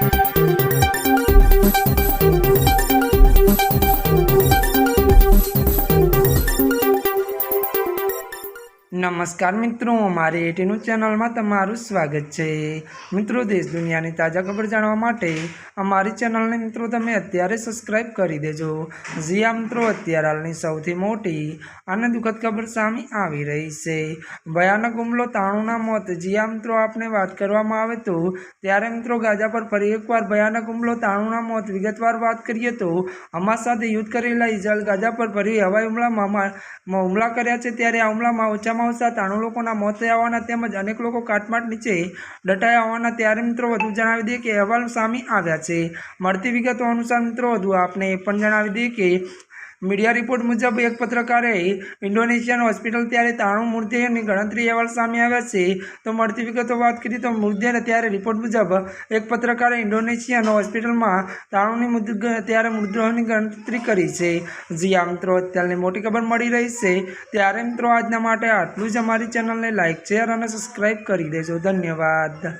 Thank you. નમસ્કાર મિત્રો, મારી એટીનું ચેનલમાં તમારું સ્વાગત છે. મિત્રો, દેશ દુનિયાની તાજા ખબર જાણવા માટે અમારી ચેનલને મિત્રો તમે અત્યારે સબસ્ક્રાઈબ કરી દેજો. જીયા મિત્રો, અત્યારે હાલની સૌથી મોટી અને દુઃખદ ખબર સામે આવી રહી છે. ભયાનક હુમલો તાણુના મોત. જીયા મિત્રો, આપને વાત કરવામાં આવે તો ત્યારે મિત્રો ગાજા પર ફરી એકવાર ભયાનક હુમલો તાણુના મોત. વિગતવાર વાત કરીએ તો હમાસ સાથે યુદ્ધ કરેલા ઇઝરાયલ ગાજા પર ફરી હવાઈ હુમલામાં હુમલા કર્યા છે. ત્યારે આ હુમલામાં ઓછામાં ઓછા ત્રાણું લોકોના મોત થયા હોવાના તેમજ અનેક લોકો કાટમાટ નીચે દટાયા હોવાના ત્યારે મિત્રો વધુ જણાવી દઈએ કે અહેવાલ સામે આવ્યા છે. મળતી વિગતો અનુસાર મિત્રો વધુ આપને એ પણ જણાવી દઈએ કે મીડિયા રિપોર્ટ મુજબ એક પત્રકારે ઇન્ડોનેશિયન હોસ્પિટલ ત્યારે તાણું મૃતદેહની ગણતરી અહેવાલ સામે આવ્યા છે. તો મળતી વિગતો વાત કરીએ તો મૃતદેહને ત્યારે રિપોર્ટ મુજબ એક પત્રકારે ઇન્ડોનેશિયન હોસ્પિટલમાં મુદ્દ ત્યારે મૃતદેહોની ગણતરી કરી છે. જી આ મિત્રો, અત્યારની મોટી ખબર મળી રહી છે. ત્યારે મિત્રો, આજના માટે આટલું જ. અમારી ચેનલને લાઇક શેર અને સબસ્ક્રાઈબ કરી દેજો. ધન્યવાદ.